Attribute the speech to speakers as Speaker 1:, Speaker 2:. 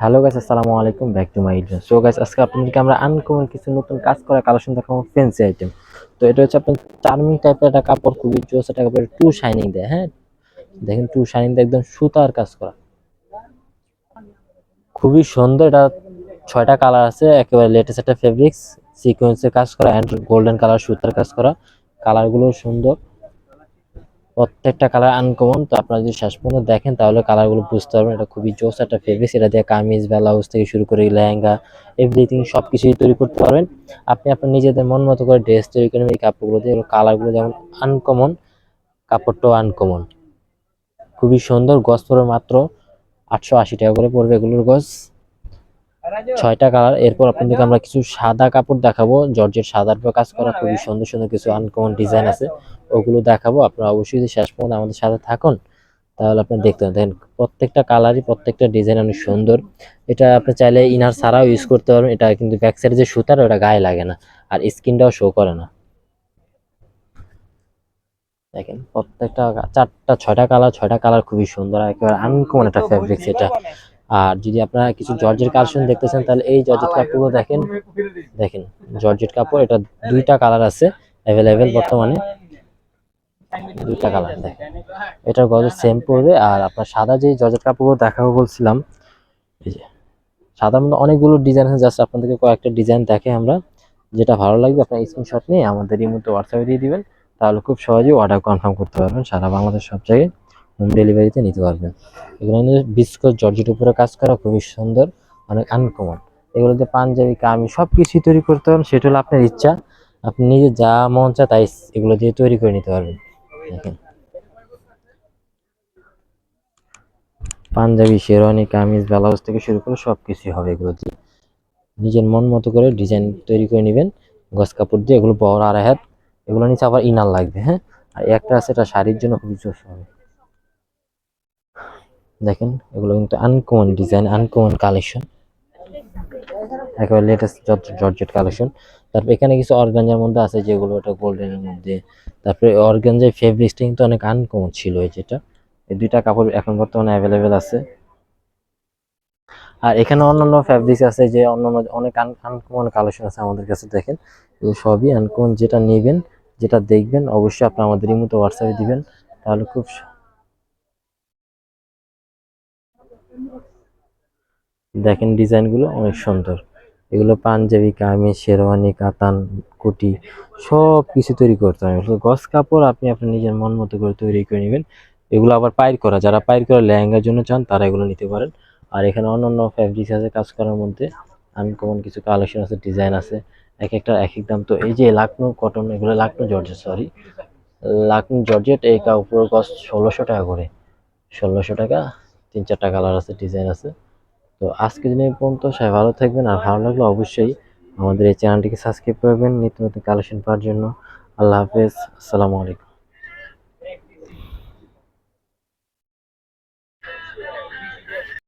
Speaker 1: Hello guys আসসালামু আলাইকুম back to my video so guys আজকে আপনাদেরকে আমরা আনকমন কিছু নতুন কাজ করা কালেকশন দেখাবো ফ্যান্সি আইটেম তো এটা হচ্ছে আপনার চার্মিং টাইপের একটা কাপড়, খুবই জোস একটা কাপড় টু শাইনিং দেয় হ্যাঁ? দেখেন টু শাইনিং দেয়, একদম সুতার কাজ করা। খুবই সুন্দর, এটা ছয়টা কালার আছে, একেবারে লেটেস্ট একটা ফেব্রিক্স সিকোয়েন্সের কাজ করা অ্যান্ড গোল্ডেন কালার সুতার কাজ করা। কালারগুলো সুন্দর। প্রত্যেকটা কালার আনকমন তো আপনারা যদি শেষ পর্যন্ত দেখেন, তাহলে কালারগুলো বুঝতে পারবেন। এটা খুবই জোস একটা ফেব্রিক্স এটা দিয়ে কামিজ, ব্লাউজ থেকে শুরু করে লেহেঙ্গা এভরিথিং সব কিছুই তৈরি করতে পারবেন। আপনি আপনার নিজেদের মন মতো করে ড্রেস তৈরি করেন এই কাপড়গুলো দিয়ে। কালারগুলো যেমন আনকমন কাপড়টাও আনকমন খুবই সুন্দর, গজ পড়বে মাত্র আটশো আশি টাকা করে পড়বে এগুলোর গজ। ছয়টা কালার, এরপর আপনাদেরকে আমরা কিছু সাদা কাপড় দেখাবো। জর্জের সাদার কাজ করা খুবই সুন্দর সুন্দর কিছু আনকমন ডিজাইন আছে। ওগুলো দেখাবো, আপনারা অবশ্যই যদি শেষ পর্যন্ত আমাদের সাথে থাকুন, তাহলে আপনি দেখতে দেখেন, প্রত্যেকটা কালারই প্রত্যেকটা ডিজাইন অনেক সুন্দর। এটা আপনি চাইলে ইনার ছাড়াও ইউজ করতে পারবেন। এটা কিন্তু ব্যাক সাইডে যে সুতার ওটা গায়ে লাগে না আর স্কিনটাও শো করে না। দেখেন, প্রত্যেকটা চারটা, ছয়টা কালার ছয়টা কালার খুবই সুন্দর। একেবারে আনকমন একটা ফ্যাব্রিক্স এটা। আর যদি আপনারা কিছু জর্জের কালেকশন দেখতেছেন তাহলে এই জর্জেট কাপড়গুলো দেখেন। দেখেন জর্জেট কাপড় এটা দুইটা কালার আছে অ্যাভেলেবেল বর্তমানে। দুইটা কালার দেখেন। এটার গজের সেম পড়বে আর আপনার সাদা যে জর্জেট কাপড়গুলো দেখাবো বলছিলাম এই যে সাদার মধ্যে অনেকগুলো ডিজাইন আছে জাস্ট আপনাদেরকে কয়েকটা ডিজাইন দেখে আমরা। যেটা ভালো লাগবে আপনার স্ক্রিনশট নিয়ে আমাদের এই মধ্যে হোয়াটসঅ্যাপে দিয়ে দিবেন তাহলে খুব সহজেই অর্ডার কনফার্ম করতে পারবেন সারা বাংলাদেশ সব জায়গায়। হোম ডেলিভারিতে নিতে পারবেন। এগুলো বিস্কট, জর্জেট উপরে কাজ করা, খুবই সুন্দর, অনেক আনকমন এগুলোতে পাঞ্জাবি কামি সব কিছুই তৈরি করতে পারবেন, সেটা হলো আপনার ইচ্ছা। আপনি নিজে যা মন চায় তাই এগুলো দিয়ে তৈরি করে নিতে পারবেন। দেখেন। পাঞ্জাবি, শেরওয়ানি, কামিজ, ব্লাউজ থেকে শুরু করে সব কিছুই হবে এগুলো দিয়ে। নিজের মন মতো করে ডিজাইন তৈরি করে নেবেন। গস কাপড় দিয়ে এগুলো বড় আড়াই হাত, এগুলো নিচে আবার ইনার লাগবে হ্যাঁ? আর একটা আছে, এটা শাড়ির জন্য খুবই জোস হবে দেখেন, এগুলো কিন্তু আনকমন ডিজাইন আনকমন কালেকশন একেবারে লেটেস্ট জর্জ জর্জেট কালেকশন তারপর এখানে কিছু অর্গানজার মধ্যে আছে, যেগুলো ওটা গোল্ডেনের মধ্যে। তারপরে অর্গানজার ফেব্রিক্সটা কিন্তু অনেক আনকমন ছিল এই যেটা। এই দুইটা কাপড় এখন বর্তমানে অ্যাভেলেবেল আছে। আর এখানে অন্যান্য ফ্যাব্রিক্স আছে, যে অন্যান্য অনেক আনকমন কালেকশন আছে আমাদের কাছে, দেখেন। এগুলো সবই আনকমন যেটা নেবেন, যেটা দেখবেন, অবশ্যই আপনি আমাদের মতো হোয়াটসঅ্যাপে দিবেন। তাহলে খুব দেখেন ডিজাইনগুলো অনেক সুন্দর। এগুলো পাঞ্জাবি, কামিজ, শেরওয়ানি, কাতান, কুটি, সব কিছু তৈরি করতে হবে। গস কাপড় আপনি আপনার নিজের মন মতো করে তৈরি করে নেবেন। এগুলো আবার পাইর করা, যারা পাইর করা লেহেঙ্গার জন্য চান তারা এগুলো নিতে পারেন। আর এখানে অন্যান্য ফ্যাব্রিক্স আছে কাজ করার মধ্যে। আনকমন কিছু কালেকশন আছে ডিজাইন আছে। এক একটা এক এক দাম। তো এই যে লাকনো কটন এগুলো Lucknow georgette sorry Lucknow georgette এই কাপড় কস্ট ষোলোশো টাকা করে। ষোলোশো টাকা। তিন চারটা কালার আছে ডিজাইন আছে। তো আজকে দিনে পর্যন্ত সবাই ভালো থাকবেন। আর ভালো লাগলে অবশ্যই আমাদের এই চ্যানেলটিকে সাবস্ক্রাইব করবেন। নিত্য নতুন কালেকশন পাওয়ার জন্য। আল্লাহ হাফেজ। আসসালামু আলাইকুম।